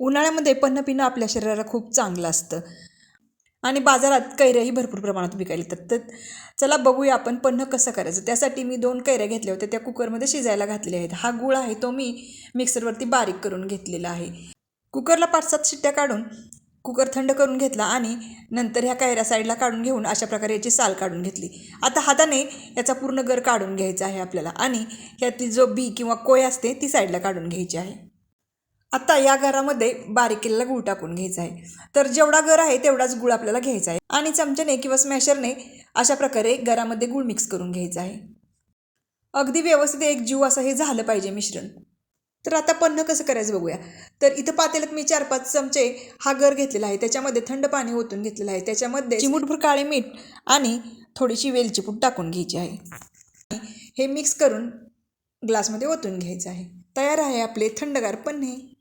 उन्हाळ्यामध्ये पन्ह पिणं आपल्या शरीराला खूप चांगलं असतं. आणि बाजारात कैऱ्याही भरपूर प्रमाणात विकायला येतात. तर चला बघूया आपण पन्ह कसं करायचं. त्यासाठी मी दोन कैऱ्या घेतल्या होत्या. त्या कुकरमध्ये शिजायला घातलेल्या आहेत. हा गुळ आहे तो मी मिक्सरवरती बारीक करून घेतलेला आहे. कुकरला पाच सात शिट्ट्या काढून कुकर थंड करून घेतला आणि नंतर ह्या कैऱ्या साईडला काढून घेऊन अशा प्रकारे याची साल काढून घेतली. आता हाताने याचा पूर्ण गर काढून घ्यायचा आहे आपल्याला आणि ह्यातली जो बी किंवा कोय असते ती साईडला काढून घ्यायची आहे. आता या घरामध्ये बारीक केलेला गूळ टाकून घ्यायचा आहे. तर जेवढा घर आहे तेवढाच गूळ आपल्याला घ्यायचा आहे. आणि चमच्याने किंवा स्मॅशरने अशा प्रकारे घरामध्ये गूळ मिक्स करून घ्यायचा आहे. अगदी व्यवस्थित एक जीव असं हे झालं पाहिजे मिश्रण. तर आता पन्ह कसं करायचं बघूया. तर इथं पातेल्यात मी चार पाच चमचे हा गर घेतलेला आहे. त्याच्यामध्ये थंड पाणी ओतून घेतलेलं आहे. त्याच्यामध्ये चिमूटभर काळे मीठ आणि थोडीशी वेलची पूड टाकून घ्यायची आहे. हे मिक्स करून ग्लासमध्ये ओतून घ्यायचं आहे. तयार आहे आपले थंडगार पन्हे.